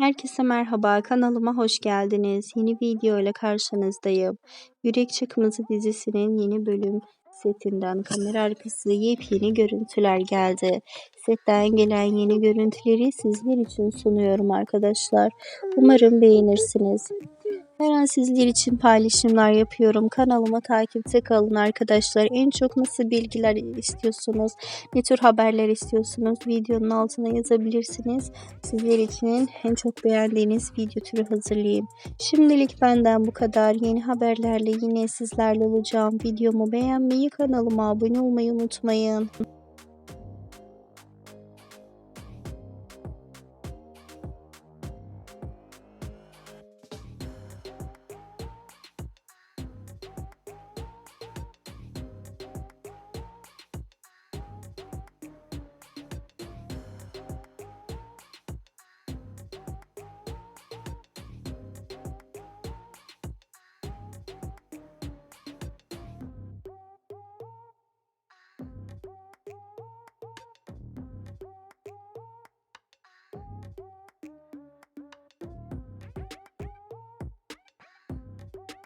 Herkese merhaba, kanalıma hoş geldiniz. Yeni video ile karşınızdayım. Yürek Çakımızı dizisinin yeni bölüm setinden kamera arkası yepyeni görüntüler geldi. Setten gelen yeni görüntüleri sizler için sunuyorum arkadaşlar. Umarım beğenirsiniz. Her an sizler için paylaşımlar yapıyorum. Kanalıma takipte kalın arkadaşlar. En çok nasıl bilgiler istiyorsunuz? Ne tür haberler istiyorsunuz? Videonun altına yazabilirsiniz. Sizler için en çok beğendiğiniz video türü hazırlayayım. Şimdilik benden bu kadar. Yeni haberlerle yine sizlerle olacağım. Videomu beğenmeyi, kanalıma abone olmayı unutmayın.